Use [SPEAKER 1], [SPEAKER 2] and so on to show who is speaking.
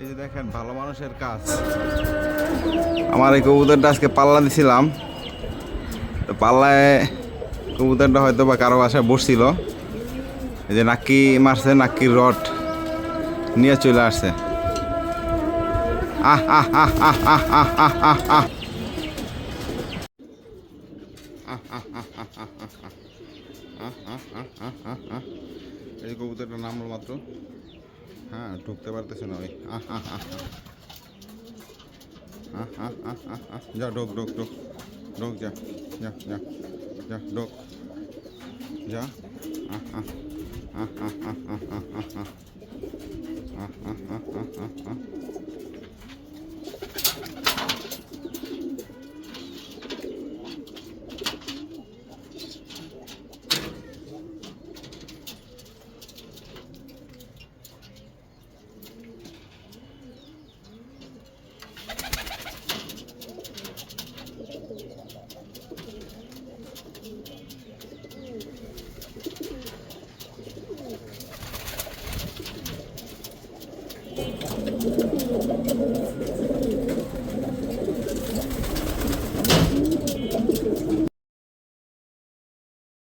[SPEAKER 1] এই যে দেখেন ভালো মানুষের কাজ আমার এই কবুতরটা আজকে পাল্লা দিছিলাম তো পাল্লায় কবুতরটা হয়তো বা কারও বাসায় বসছিল এই যে নাকি মারছে নাক্কির রড নিয়ে চলে আসছে আহ আহ আহ আহ আহ আহ আহ আহ আহ এই কবুতরটা নামলো মাত্র হ্যাঁ ঢুকতে পারতেছে না ওই যা ঢোক ঢোক ঢোক ঢোক যা যা যা যা ঢোক যা আহ আহ আহ আহ আহ আহ আহ আহ আহ আহ আহ